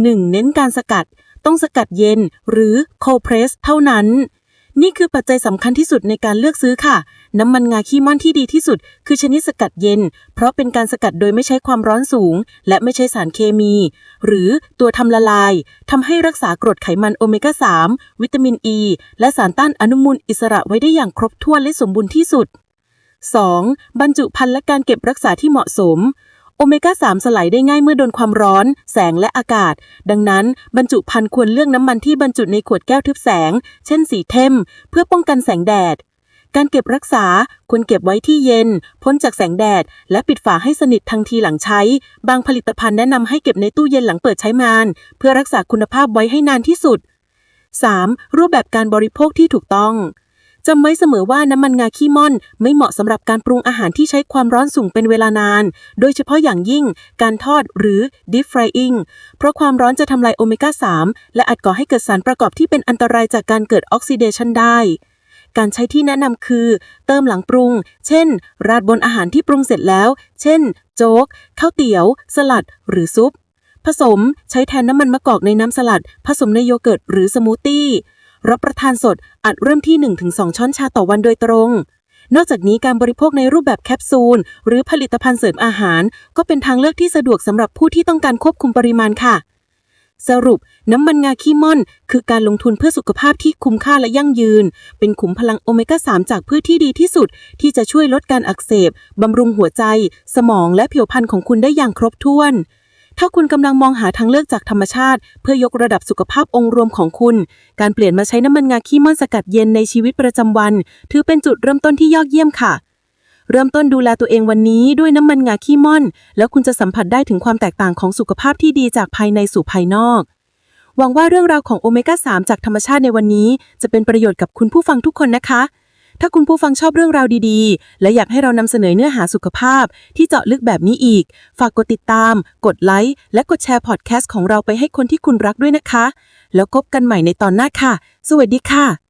1. เน้นการสกัด ต้องสกัดเย็นหรือ cold press เท่านั้น นี่คือปัจจัยสำคัญที่สุดในการเลือกซื้อค่ะ น้ำมันงาขี้ม่อนที่ดีที่สุด คือชนิดสกัดเย็น เพราะเป็นการสกัดโดยไม่ใช้ความร้อนสูง และไม่ใช้สารเคมี หรือตัวทำละลายทำให้รักษากรดไขมันโอเมก้า 3 วิตามินอ e, ีและสารต้านอนุมูลอิสระไว้ได้อย่างครบถ้วนและสมบูรณ์ที่สุด 2. บรรจุภัณฑ์และการเก็บรักษาที่เหมาะสม โอเมก้า 3 สลายได้ง่ายเมื่อโดนความร้อน แสงและอากาศ ดังนั้นบรรจุภัณฑ์ควรเลือกน้ำมันที่บรรจุในขวดแก้วทึบแสง เช่นสีเข้มเพื่อป้องกันแสงแดด การเก็บรักษาควรเก็บไว้ที่เย็น พ้นจากแสงแดด และปิดฝาให้สนิททันทีหลังใช้ บางผลิตภัณฑ์แนะนำให้เก็บในตู้เย็นหลังเปิดใช้งาน เพื่อรักษาคุณภาพไว้ให้นานที่สุด 3. รูปแบบการบริโภคที่ถูกต้อง จำไว้เสมอว่าน้ำมันงาขี้ม่อนไม่เหมาะสำหรับการปรุงอาหารที่ใช้ความร้อนสูงเป็นเวลานาน โดยเฉพาะอย่างยิ่งการทอดหรือ deep frying เพราะความร้อนจะทำลายโอเมก้า 3 และอาจก่อให้เกิดสารประกอบที่เป็นอันตรายจากการเกิดออกซิเดชันได้ การใช้ที่แนะนำคือ เติมหลังปรุง เช่น ราดบนอาหารที่ปรุงเสร็จแล้ว เช่น โจ๊ก ข้าวเตี๋ยว สลัด หรือซุป ผสมใช้แทนน้ำมันมะกอกในน้ำสลัด ผสมในโยเกิร์ตหรือสมูทตี้ รับประทานสดอาจเริ่มที่ 1-2 ช้อนชาต่อวันโดยตรง นอกจากนี้การบริโภคในรูปแบบแคปซูล หรือผลิตภัณฑ์เสริมอาหาร ก็เป็นทางเลือกที่สะดวกสำหรับผู้ที่ต้องการควบคุมปริมาณค่ะ สรุป น้ำมันงาขี้ม่อน คือการลงทุนเพื่อสุขภาพที่คุ้มค่าและยั่งยืน เป็นขุมพลังโอเมก้า 3 จากพืชที่ดีที่สุด ที่จะช่วยลดการอักเสบบำรุงหัวใจ สมองและผิวพรรณของคุณได้อย่างครบถ้วน ถ้าคุณกำลังมองหาทางเลือกจากธรรมชาติ เพื่อยกระดับสุขภาพองค์รวมของคุณ การเปลี่ยนมาใช้น้ำมันงาขี้ม่อนสกัดเย็นในชีวิตประจำวัน ถือเป็นจุดเริ่มต้นที่ยอดเยี่ยมค่ะ เริ่มต้นดูแลตัวเองวันนี้ด้วยน้ำมันงาขี้ม่อน แล้วคุณจะสัมผัสได้ถึงความแตกต่างของสุขภาพที่ดีจากภายในสู่ภายนอกหวังว่าเรื่องราวของโอเมก้า3จากธรรมชาติในวันนี้ จะเป็นประโยชน์กับคุณผู้ฟังทุกคนนะคะ ถ้าคุณผู้ฟังชอบเรื่องราวดีๆ และอยากให้เรานำเสนอเนื้อหาสุขภาพ ที่เจาะลึกแบบนี้อีก ฝากกดติดตาม กดไลค์ และกดแชร์พอดแคสต์ของเราไปให้คนที่คุณรักด้วยนะคะ แล้วพบกันใหม่ในตอนหน้าค่ะ สวัสดีค่ะ